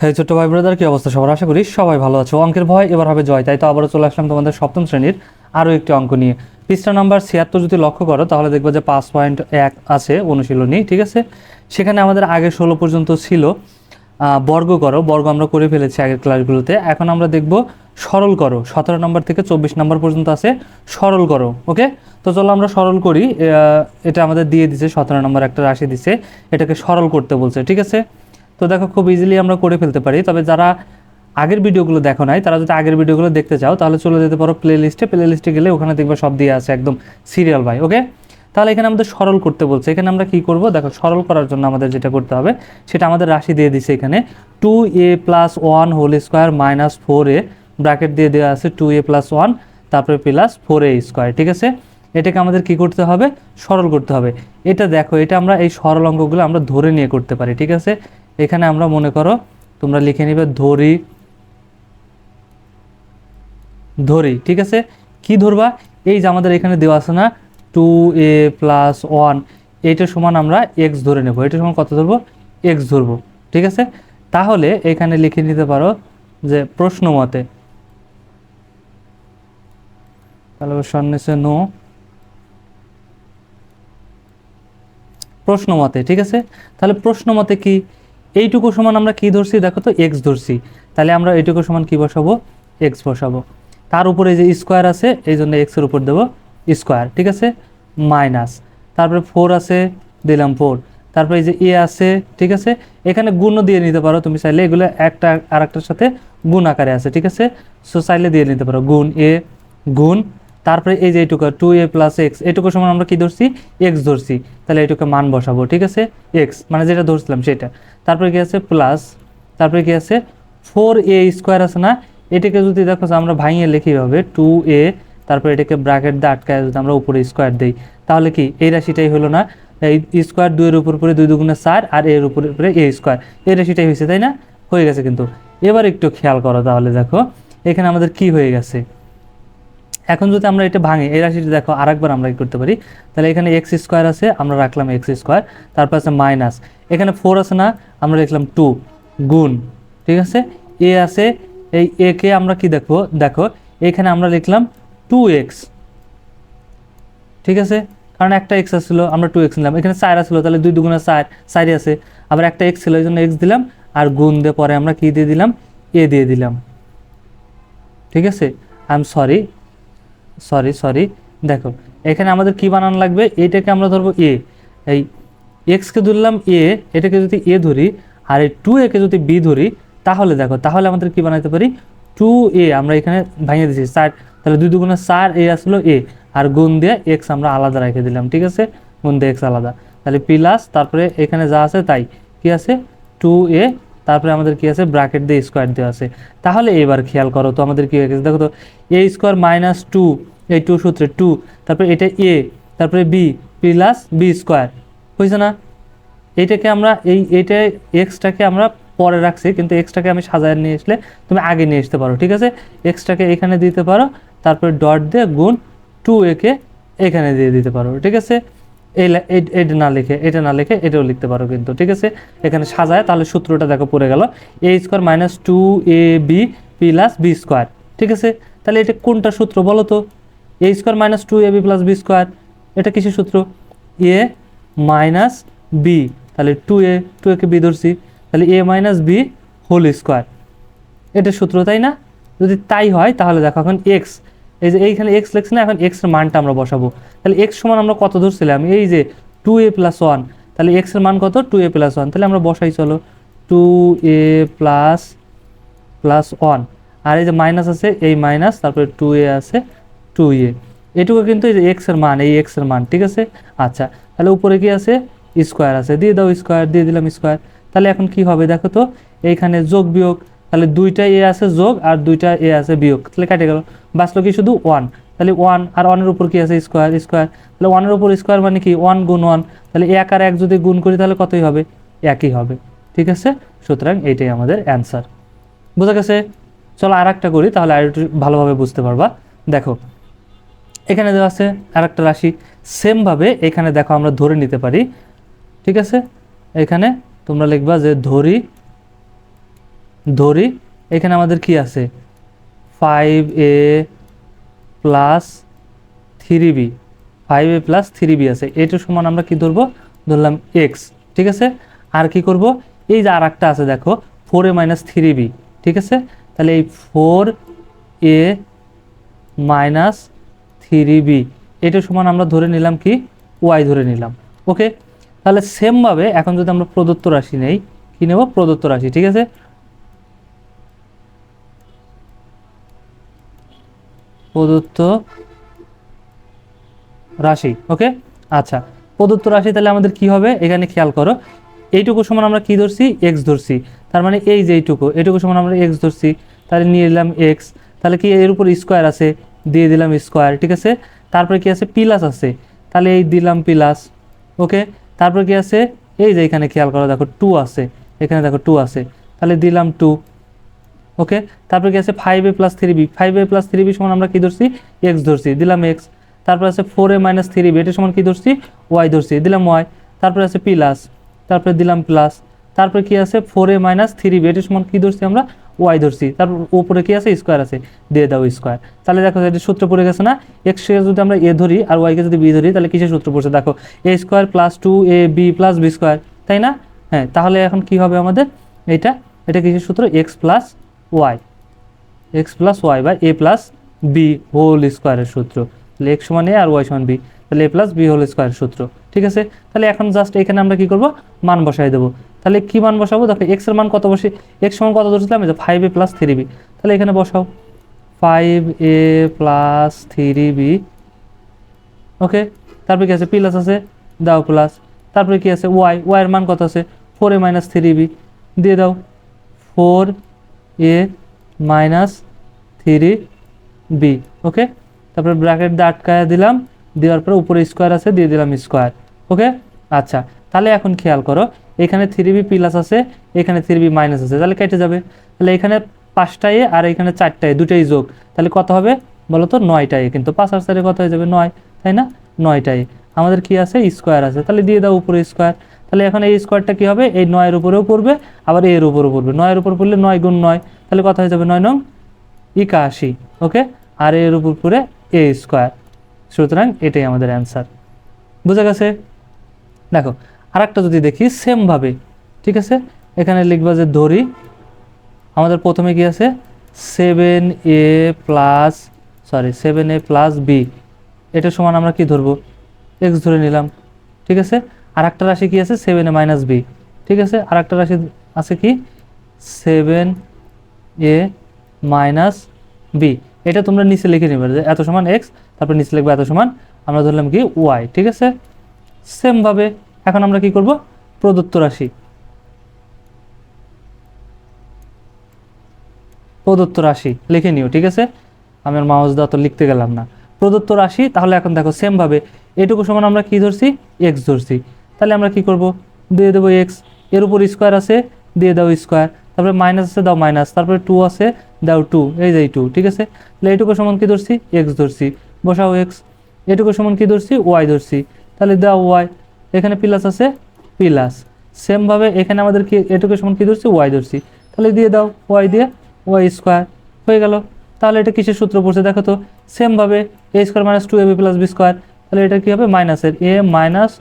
হ্যাঁ ছোট্ট ভাই ব্রাদার কি অবস্থা? সবার আশা করি সবাই ভালো আছো। অঙ্কের ভয় এবার হবে জয়। তাই তো আবারও চলে আসলাম তোমাদের সপ্তম শ্রেণির আরও একটি অঙ্ক নিয়ে। পৃষ্ঠা নাম্বার ছিয়াত্তর যদি লক্ষ্য করো, তাহলে দেখব যে পাঁচ পয়েন্ট এক আছে অনুশীলনী, ঠিক আছে? সেখানে আমাদের আগে ষোলো পর্যন্ত ছিল বর্গ করো। বর্গ আমরা করে ফেলেছি আগের ক্লাসগুলোতে এখন আমরা দেখব সরল করো। সতেরো নম্বর থেকে চব্বিশ নম্বর পর্যন্ত আছে, সরল করো ওকে তো চলো আমরা সরল করি। এটা আমাদের দিয়ে দিছে, সতেরো নম্বর একটা রাশি দিছে, এটাকে সরল করতে বলছে, ঠিক আছে? তো দেখো খুব ইজিলি আমরা করে ফেলতে পারি। তবে যারা আগের ভিডিওগুলো দেখো নাই, তারা যদি আগের ভিডিওগুলো দেখতে চাও, তাহলে চলে যেতে পারো প্লে লিস্টে প্লে লিস্টে গেলে ওখানে দেখবে সব দিয়ে আছে একদম সিরিয়াল বাই ওকে তাহলে এখানে আমাদের সরল করতে বলছে। এখানে আমরা কি করব? দেখো সরল করার জন্য আমাদের যেটা করতে হবে, সেটা আমাদের রাশি দিয়ে দিছে এখানে। Two A plus one whole square minus four A bracket দিয়ে দেওয়া আছে টু এ প্লাস ওয়ান তারপরে প্লাস ফোর এ স্কোয়ার ঠিক আছে? এটাকে আমাদের কি করতে হবে? সরল করতে হবে। এটা দেখো, এটা আমরা এই সরল অঙ্কগুলো আমরা ধরে নিয়ে করতে পারি, ঠিক আছে? এখানে আমরা মনে করো তোমরা লিখে নিবে ধরি। ধরি, ঠিক আছে? কি ধরবা? এই যে আমাদের এখানে দেওয়া আছে না টু এ প্লাস ওয়ান এইটা সমান আমরা এক্স ধরে নেব। এটা সমান কত ধরবো? এক্স ধরবো, ঠিক আছে? তাহলে এখানে লিখে নিতে পারো যে প্রশ্ন মতে, তাহলে সন্ন্যাসে নো। প্রশ্ন মতে, ঠিক আছে? তাহলে প্রশ্ন মতে কি? এইটুকু সমান আমরা কি ধরছি? দেখো তো এক্স ধরছি। তাহলে আমরা এইটুকু সমান কি বসাবো? এক্স বসাবো। তার উপরে যে স্কোয়ার আছে, এই জন্য এক্সের উপর দেবো স্কোয়ার ঠিক আছে? মাইনাস তারপরে ফোর আছে, দিলাম ফোর তারপরে এই যে এ আছে, ঠিক আছে? এখানে গুণও দিয়ে নিতে পারো, তুমি চাইলে এগুলো একটা আর সাথে গুণ আকারে আছে, ঠিক আছে? সো চাইলে দিয়ে নিতে পারো। গুণ এ গুণ তারপরে এই যে এইটুকু টু এ প্লাস এক্স এটুকু সময় আমরা কি ধরছি? এক্স ধরছি। তাহলে এইটুকু মান বসাবো, ঠিক আছে? এক্স মানে যেটা ধরছিলাম সেটা। তারপরে কি আছে? প্লাস তারপরে কি আছে? ফোর এ স্কোয়ার আছে না? এটাকে যদি দেখো আমরা ভাঙিয়ে লিখি হবে টু এ তারপরে এটাকে ব্র্যাকেট দিয়ে আটকায় যদি আমরা উপরে স্কোয়ার দিই, তাহলে কি? এই রাশিটাই হলো না, এই স্কোয়ার দুইয়ের উপর উপরে দুই দুগুণে চার আর এর উপরে উপরে এ স্কোয়ার এই রাশিটাই হয়েছে, তাই না? হয়ে গেছে কিন্তু। এবার একটু খেয়াল করো তাহলে দেখো। এখানে আমাদের কি হয়ে গেছে? এখন যদি আমরা এটা ভাঙি, এই রাশিটা দেখো আরেকবার আমরা কি করতে পারি? তাহলে এখানে এক্স স্কোয়ার আছে, আমরা রাখলাম এক্স স্কোয়ার তারপর আছে মাইনাস এখানে ফোর আছে না, আমরা লিখলাম টু গুণ, ঠিক আছে? এ আছে, এই এ কে আমরা কি দেখব? দেখো, এখানে আমরা লিখলাম টু এক্স ঠিক আছে? কারণ একটা এক্স আসছিল, আমরা টু এক্স নিলাম। এখানে চার আসলো তাহলে দুই দুগুণে চার, চারই আছে। আবার একটা এক্স ছিল, এই জন্য এক্স দিলাম, আর গুণ দিয়ে পরে আমরা কি দিয়ে দিলাম? এ দিয়ে দিলাম। ঠিক আছে? I am sorry sorry sorry দেখো, এখানে আমাদের কি বানানো লাগবে? এটাকে আমরা ধরবো এ এই এক্সকে ধরলাম এ এটাকে যদি এ ধরি, আর এই টু একে যদি বি ধরি, তাহলে দেখো, তাহলে আমাদের কি বানাতে পারি? টু এ আমরা এখানে ভাঙিয়ে দিচ্ছি চার তাহলে দুই দুগুণে চার এ আসলো এ আর গুণ দিয়ে এক্স আমরা আলাদা রেখে দিলাম, ঠিক আছে? গুণ দিয়ে এক্স আলাদা। তাহলে প্লাস তারপরে এখানে যা আছে তাই। কি আছে? টু এ তারপরে আমাদের কি আছে? ব্র্যাকেট দিয়ে স্কোয়ার দেওয়া আছে। তাহলে এবার খেয়াল করো তো আমাদের কি হয়ে গেছে? দেখো তো এ স্কোয়ার মাইনাস টু এই টু সূত্রে টু তারপরে এটা এ তারপরে বি প্লাস বি স্কোয়ার বুঝছে না? এইটাকে আমরা এই এইটা এক্সটাকে আমরা পরে রাখছি, কিন্তু এক্সটাকে আমি সাজায় নিয়ে আসলে তুমি আগে নিয়ে আসতে পারো, ঠিক আছে? এক্সটাকে এখানে দিতে পারো, তারপরে ডট দিয়ে গুণ টু একে এখানে দিয়ে দিতে পারো, ঠিক আছে? এটা না লিখে এটা না লিখে এটাও লিখতে পারো কিন্তু, ঠিক আছে? এখানে সাজায়, তাহলে সূত্রটা দেখো পড়ে গেল। A square minus two A B plus B square ঠিক আছে? তাহলে এটা কোনটা সূত্র বলো তো? A square minus two A B plus B square এটা কিসের সূত্র? এ মাইনাস বি তাহলে টু এ টু একে বি ধরছি, তাহলে A minus B whole square এটা সূত্র তাই না? যদি তাই হয়, তাহলে দেখো এখন এক্স এই যে এইখানে এক্স লেখছে না, এখন এক্সের মানটা আমরা বসাবো। তাহলে এক্স সমান আমরা কত ধরছিলাম এই যে টু এ প্লাস ওয়ান তাহলে এক্সের মান কত? টু এ প্লাস ওয়ান তাহলে আমরা বসাই, চলো। Two a plus plus one আর এই যে মাইনাস আছে, এই মাইনাস তারপরে টু এ আছে টু এ এটুকু কিন্তু এই যে এক্সের মান, এই এক্সের মান, ঠিক আছে? আচ্ছা তাহলে উপরে কি আছে? স্কোয়ার আছে। দিয়ে দাও স্কোয়ার দিয়ে দিলাম স্কোয়ার তাহলে এখন কি হবে দেখো তো? এইখানে যোগ বিয়োগ তাহলে দুইটা এ আছে যোগ আর দুইটা এ আছে বিয়োগ। তাহলে কাটে গেল। বাঁচলো কি শুধু ওয়ান তাহলে ওয়ান আর ওয়ানের উপর কি আছে? স্কোয়ার স্কোয়ার তাহলে ওয়ানের উপর স্কোয়ার মানে কি? ওয়ান গুণ ওয়ান তাহলে এক আর এক যদি গুণ করি, তাহলে কতই হবে? একই হবে। ঠিক আছে? সুতরাং এইটাই আমাদের অ্যান্সার বোঝা গেছে? চলো আর একটা করি, তাহলে আর একটু ভালোভাবে বুঝতে পারবা। দেখো, এখানে দেওয়া আছে আর একটা রাশি সেমভাবে এখানে দেখো আমরা ধরে নিতে পারি। ঠিক আছে? এখানে তোমরা লিখবা যে ধরি ধরি, এখানে আমাদের কি আছে? Five a plus three b five a plus three b আছে। এটার সমান আমরা কি ধরবো? ধরলাম এক্স ঠিক আছে? আর কি করব? এই যে আর একটা আছে, দেখো four a minus three b ঠিক আছে? তাহলে এই four a minus three b এটার সমান আমরা ধরে নিলাম কি? ওয়াই ধরে নিলাম ওকে তাহলে সেমভাবে এখন যদি আমরা প্রদত্ত রাশি নেই, কি নেব? প্রদত্ত রাশি, ঠিক আছে? প্রদত্ত রাশি, ওকে? আচ্ছা প্রদত্ত রাশি তাহলে আমাদের কি হবে? এখানে খেয়াল করো এইটুকু সমান আমরা কি ধরছি? এক্স ধরছি। তার মানে এই যে এইটুকু এইটুকু সমান আমরা এক্স ধরছি, তাহলে নিয়ে নিলাম এক্স তাহলে কি এর উপর স্কোয়ার আছে? দিয়ে দিলাম স্কোয়ার ঠিক আছে? তারপরে কি আছে? প্লাস আছে। তাহলে এই দিলাম প্লাস ওকে? তারপরে কি আছে? এই যে এখানে খেয়াল করো, দেখো টু আছে, এখানে দেখো টু আছে, তাহলে দিলাম টু ওকে? তারপরে কি আছে five a plus three b five a plus three b সমান আমরা কি ধরছি? এক্স ধরছি। দিলাম এক্স তারপর আছে four a minus three b এটা সমান কি ধরছি? ওয়াই ধরছি। দিলাম ওয়াই তারপরে আছে প্লাস তারপরে দিলাম প্লাস তারপরে কি আছে? Four a minus three b এটা সমান কি ধরছি আমরা? ওয়াই ধরছি। তারপর উপরে কি আছে? স্কোয়ার আছে। দিয়ে দাও স্কোয়ার তাহলে দেখো এটা সূত্র পড়ে গেছে না? এক্স কে যদি আমরা এ ধরি আর ওয়াইকে যদি বি ধরি, তাহলে কিসের সূত্র পড়ছে? দেখো a square plus two a b plus b square তাই না? হ্যাঁ তাহলে এখন কি হবে আমাদের? এটা এটা কিসের সূত্র? X plus y x plus y বা এ প্লাস বি হোল স্কোয়ারের সূত্র। তাহলে এক্স সমান এ আর ওয়াই সমান বি তাহলে এ প্লাস বি হোল স্কোয়ারের সূত্র, ঠিক আছে? তাহলে এখন জাস্ট এখানে আমরা কি করব? মান বসাই দেবো। তাহলে কি মান বসাবো? দেখো এক্সের মান কত বসে? এক্স সমান কত ধরছিলাম? যে five a plus three b তাহলে এখানে বসাও। Five a plus three b okay তারপরে কি আছে? প্লাস আছে, দাও প্লাস তারপরে কি আছে? ওয়াই ওয়াই এর মান কত আছে? Four a minus three b দিয়ে দাও। Four a minus three b, okay? তারপরে ব্র্যাকেট দিয়ে আটকায় দিলাম, দেওয়ার পরে উপরে স্কোয়ার আছে, দিয়ে দিলাম স্কোয়ার, ওকে? আচ্ছা তাহলে এখন খেয়াল করো, এখানে থ্রি বি প্লাস আছে, এখানে থ্রি বি মাইনাস আছে, তাহলে কেটে যাবে। তাহলে এখানে পাঁচটা এ আর এখানে চারটা এ, দুটাই যোগ, তাহলে কত হবে? বলো তো নয়টা এ, কিন্তু পাঁচ আর চারে কত হয়ে যাবে? নয়, তাই না? নয়টা এ। আমাদের কি আছে? স্কোয়ার আছে, তাহলে দিয়ে দাও উপরে স্কোয়ার। তাহলে এখন এই স্কোয়ারটা কি হবে? এই নয়ের উপরেও পড়বে, আবার এর উপরেও পড়বে। নয়ের উপর পড়লে নয় গুণ নয়, তাহলে কথা হয়ে যাবে? নয় নং একাশি, ওকে? আর এর উপর পড়ে এ স্কোয়ার। সুতরাং এটাই আমাদের অ্যান্সার। বুঝা গেছে? দেখো আর একটা যদি দেখি সেমভাবে ঠিক আছে? এখানে লিখবা যে ধরি, আমাদের প্রথমে কি আছে? Seven a plus sorry seven a plus b এটা সমান আমরা কি ধরবো? এক্স ধরে নিলাম, ঠিক আছে? আর একটা রাশি কি আছে? সেভেন এ মাইনাস বি ঠিক আছে? আর একটা রাশি আছে কি? সেভেন এ মাইনাস বি এটা তোমরা নিচে লিখে নেবে যে এত সমান এক্স তারপর নিচে লিখবে এত সমান, আমরা ধরলাম কি ওয়াই ঠিক আছে? সেমভাবে এখন আমরা কি করব? প্রদত্ত রাশি। প্রদত্ত রাশি লিখে নিও, ঠিক আছে? আমি আর মাউস দাও তো লিখতে গেলাম না। প্রদত্ত রাশি, তাহলে এখন দেখো সেমভাবে এটুকু সমান আমরা কি ধরছি? এক্স ধরছি। তাহলে আমরা কি করব? দিয়ে দেবো এক্সের উপর স্কোয়ার আছে, দিয়ে দাও স্কোয়ার তারপরে মাইনাস আছে, দাও মাইনাস তারপরে টু আছে, দাও টু এই যে টু ঠিক আছে? তাহলে এটুকু সমান কি ধরছি? এক্স ধরছি। বসাও এক্স এটুকু সমান কি ধরছি? ওয়াই ধরছি। তাহলে দাও ওয়াই এখানে প্লাস আছে প্লাস সেমভাবে এখানে আমাদের কি এটুকু সমান কি ধরছি? ওয়াই ধরছি। তাহলে দিয়ে দাও ওয়াই দিয়ে ওয়াই স্কোয়ার হয়ে গেল। তাহলে এটা কিসের সূত্র পড়ছে দেখো তো? সেমভাবে a square minus two a b plus b square তাহলে এটা কী হবে? মাইনাসের এ মাইনাস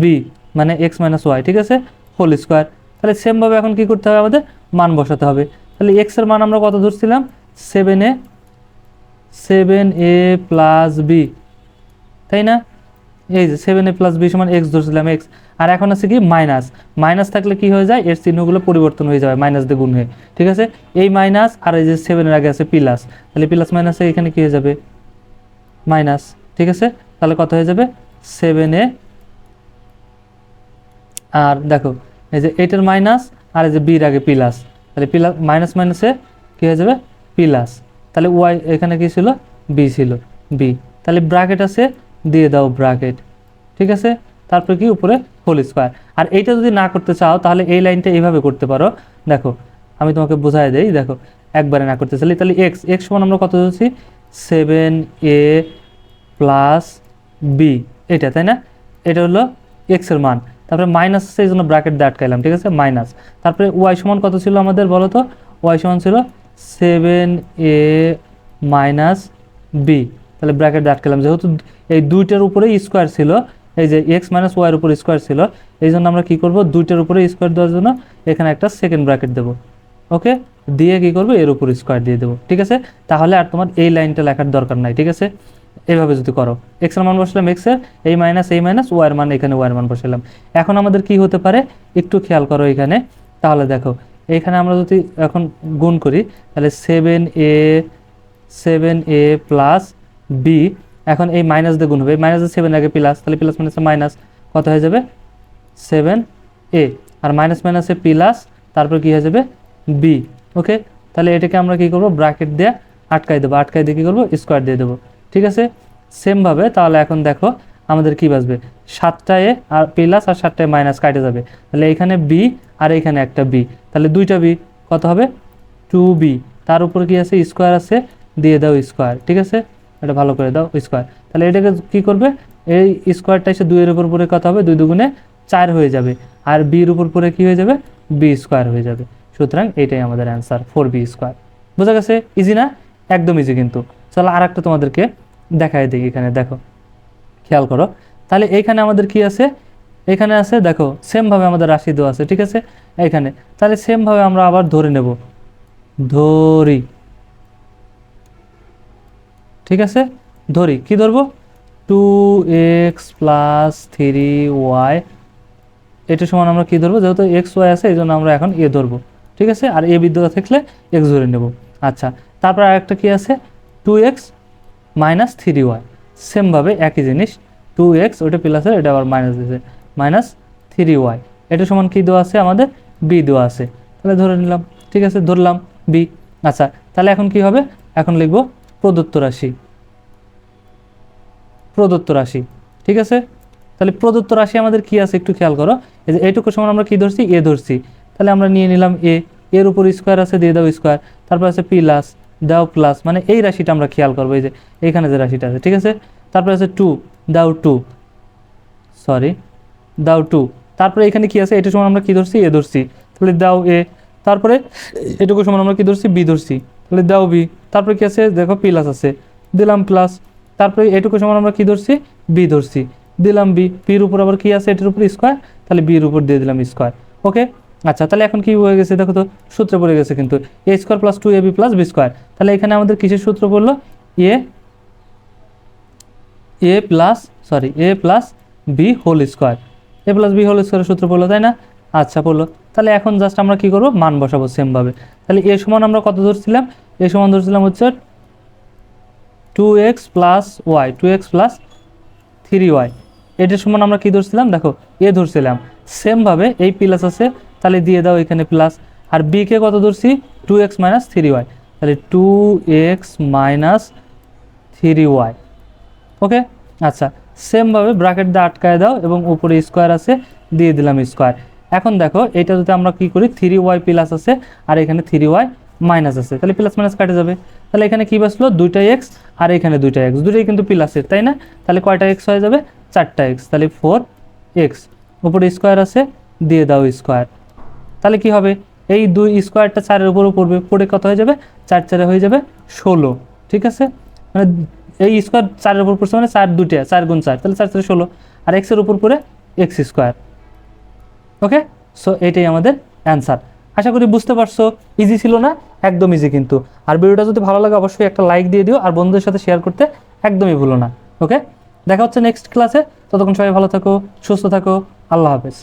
বি মানে এক্স মাইনাস ওয়াই ঠিক আছে? হোল স্কোয়ার তাহলে সেমভাবে এখন কি করতে হবে? আমাদের মান বসাতে হবে। তাহলে এক্সের মান আমরা কত ধরছিলাম? Seven a seven a plus b তাই না? এই যে সেভেন এ প্লাস বি সমান এক্স ধরছিলাম এক্স আর এখন আছে কি? মাইনাস মাইনাস থাকলে কি হয়ে যায়? এর চিহ্নগুলো পরিবর্তন হয়ে যাবে মাইনাস দিয়ে গুণ হয়ে। ঠিক আছে? এই মাইনাস আর এই যে সেভেনের আগে আছে প্লাস তাহলে প্লাস মাইনাসে এখানে কি হয়ে যাবে? মাইনাস ঠিক আছে? তাহলে কত হয়ে যাবে? সেভেন এ আর দেখো, এই যে এইটার মাইনাস আর এই যে বির আগে প্লাস তাহলে প্লাস মাইনাস মাইনাসে কী হয়ে যাবে? প্লাস তাহলে ওয়াই এখানে কি ছিল? বি ছিল বি তাহলে ব্র্যাকেট আছে, দিয়ে দাও ব্র্যাকেট ঠিক আছে? তারপরে কি? উপরে হোল স্কোয়ার আর এইটা যদি না করতে চাও, তাহলে এই লাইনটা এইভাবে করতে পারো, দেখো, আমি তোমাকে বোঝাই দেই, দেখো, একবারে না করতে চাইলে, তাহলে এক্স এক্স সমান আমরা কত ধরছি? সেভেন এ প্লাস বি এটা তাই না? এটা হলো এক্সের মান তারপরে মাইনাস সেই জন্য ব্র্যাকেট দিয়ে আটকাইলাম, ঠিক আছে? মাইনাস তারপরে ওয়াই সমান কত ছিল আমাদের বলো তো ওয়াই সমান ছিল সেভেন এ মাইনাস বি তাহলে ব্র্যাকেট আটকালাম যেহেতু এই দুইটার উপরে স্কোয়ার ছিল, এই যে এক্স মাইনাস ওয়াইয়ের উপর স্কোয়ার ছিল এই জন্য আমরা কী করব? দুইটার উপরে স্কোয়ার দেওয়ার জন্য এখানে একটা সেকেন্ড ব্র্যাকেট দেবো ওকে দিয়ে কী করব? এর উপর স্কোয়ার দিয়ে দেবো, ঠিক আছে? তাহলে আর তোমার এই লাইনটা লেখার দরকার নাই, ঠিক আছে? এইভাবে যদি করো এক্সের মান বসালাম এক্সের, এই মাইনাস এই মাইনাস ওয়ার মান, এখানে ওয়ার মান বসালাম। এখন আমাদের কি হতে পারে? একটু খেয়াল করো এখানে। তাহলে দেখো, এখানে আমরা যদি এখন গুণ করি, তাহলে seven a seven a plus b এখন এই মাইনাস দিয়ে গুণ হবে। এই মাইনাস সেভেন আগে প্লাস তাহলে প্লাস মাইনাস মাইনাস কত হয়ে যাবে? সেভেন এ আর মাইনাস মাইনাসে প্লাস তারপর কি হয়ে যাবে? বি ওকে তাহলে এটাকে আমরা কি করব? ব্র্যাকেট দিয়ে আটকাই দেবো। আটকাই দিয়ে কী করব? স্কোয়ার দিয়ে দেবো। ঠিক আছে? সেমভাবে তাহলে এখন দেখো আমাদের কি বাজবে? সাতটায় আর প্লাস আর সাতটায় মাইনাস কাটে যাবে। তাহলে এখানে বি আর এখানে একটা বি তাহলে দুইটা বি কত হবে? টু বি তার উপর কি আছে? স্কোয়ার আছে। দিয়ে দাও স্কোয়ার ঠিক আছে? এটা ভালো করে দাও স্কোয়ার তাহলে এটাকে কি করবে? এই স্কোয়ারটা এসে দুইয়ের উপর পরে কত হবে? দুই দুগুণে চার হয়ে যাবে। আর বির উপর পরে কি হয়ে যাবে? বি স্কোয়ার হয়ে যাবে। সুতরাং এটাই আমাদের অ্যান্সার ফোর বি স্কোয়ার বোঝা গেছে? ইজি না? একদম ইজি কিন্তু। চলো আর একটা তোমাদেরকে দেখাই দিই এখানে, দেখো, খেয়াল করো। তাহলে এইখানে আমাদের কি আছে? এখানে আছে, দেখো সেমভাবে আমাদের রাশি দেওয়া আছে, ঠিক আছে? এইখানে তাহলে সেমভাবে আমরা আবার ধরে নেব। ধরি। ঠিক আছে? ধরি, কি ধরবো? Two x plus three y এটা সমান আমরা কি ধরবো? যেহেতু এক্স ওয়াই আছে, এই জন্য আমরা এখন এ ধরবো। ঠিক আছে? আর এ বিদ্যুৎ থাকলে এক্স ধরে নেব। আচ্ছা তারপর আরেকটা কি আছে? Two x minus three y সেমভাবে একই জিনিস টু এক্স ওটা প্লাসের এটা আবার মাইনাস দিয়েছে মাইনাস থ্রি ওয়াই এটা সমান কী দেওয়া আছে? আমাদের বি দেওয়া আছে। তাহলে ধরে নিলাম, ঠিক আছে, ধরলাম বি আচ্ছা তাহলে এখন কি হবে? এখন লিখব প্রদত্ত রাশি। প্রদত্ত রাশি, ঠিক আছে? তাহলে প্রদত্ত রাশি আমাদের কি আছে? একটু খেয়াল করো। এই যে এইটুকু সমান আমরা কি ধরছি? এ ধরছি। তাহলে আমরা নিয়ে নিলাম এ এর উপর স্কোয়ার আছে, দিয়ে দাও স্কোয়ার তারপর আছে প্লাস দাও প্লাস মানে এই রাশিটা আমরা খেয়াল করব, এই যে এইখানে যে রাশিটা আছে, ঠিক আছে? তারপরে আছে টু দাও টু সরি দাও টু তারপরে এখানে কি আছে? এটা সমান আমরা কি ধরছি? এ ধরছি। তাহলে দাও এ, তারপরে এটুকু সমান আমরা কি ধরছি? বি ধরছি। তাহলে দাও বি, তারপরে কি আছে? দেখো প্লাস আছে। দিলাম প্লাস তারপরে এটুকু সমান আমরা কি ধরছি? বি ধরছি। দিলাম বি, বির উপর আবার কি আছে? এটার উপর স্কোয়ার তাহলে বির উপর দিয়ে দিলাম স্কোয়ার ওকে আচ্ছা তাহলে এখন কি হয়ে গেছে? দেখো তো, সূত্র পড়ে গেছে কিন্তু। A square plus two a b plus b square তাহলে এখানে আমাদের কিসের সূত্র পড়ল? A a plus sorry a plus b whole square a plus b whole স্কোয়ারের সূত্র পড়ল, তাই না? আচ্ছা পড়ল। তাহলে এখন জাস্ট আমরা কি করব? মান বসাবো সেমভাবে তাহলে এ সমান আমরা কত ধরছিলাম? এ সমান ধরছিলাম হচ্ছে two x plus y two x plus three y এটার সমান আমরা কি ধরছিলাম? দেখো এ ধরছিলাম। সেমভাবে এই প্লাস আছে তাহলে দিয়ে দাও এখানে প্লাস আর বি কে কত ধরছি? Two x minus three y তাহলে two x minus three y okay আচ্ছা সেমভাবে ব্র্যাকেট দিয়ে আটকায় দাও এবং উপরে স্কোয়ার আছে, দিয়ে দিলাম স্কোয়ার এখন দেখো, এটা যদি আমরা কি করি? থ্রি ওয়াই প্লাস আছে, আর এখানে থ্রি ওয়াই মাইনাস আছে। তাহলে প্লাস মাইনাস কাটে যাবে। তাহলে এখানে কি বাসলো? দুইটা এক্স আর এখানে দুইটা এক্স দুটোই কিন্তু প্লাসের তাই না? তাহলে কয়টা এক্স হয়ে যাবে? চারটা এক্স তাহলে ফোর এক্স উপরে স্কোয়ার আছে, দিয়ে দাও স্কোয়ার তাহলে কি হবে? এই দুই স্কোয়ারটা চারের উপরও পড়বে, পড়ে কত হয়ে যাবে? চার চারে হয়ে যাবে ষোলো, ঠিক আছে? মানে এই স্কোয়ার চারের উপর পড়ছে মানে চার দুইটা, চার গুণ চার, তাহলে চার চারে ষোলো। আর এক্সের উপর পড়ে এক্স স্কোয়ার ওকে সো এটাই আমাদের অ্যান্সার আশা করি বুঝতে পারছ ইজি ছিল না? একদম ইজি কিন্তু। আর ভিডিওটা যদি ভালো লাগে, অবশ্যই একটা লাইক দিয়ে দিও, আর বন্ধুদের সাথে শেয়ার করতে একদমই ভুলো না ওকে দেখা হচ্ছে নেক্সট ক্লাসে ততক্ষণ সবাই ভালো থাকো, সুস্থ থাকো, আল্লাহ হাফেজ।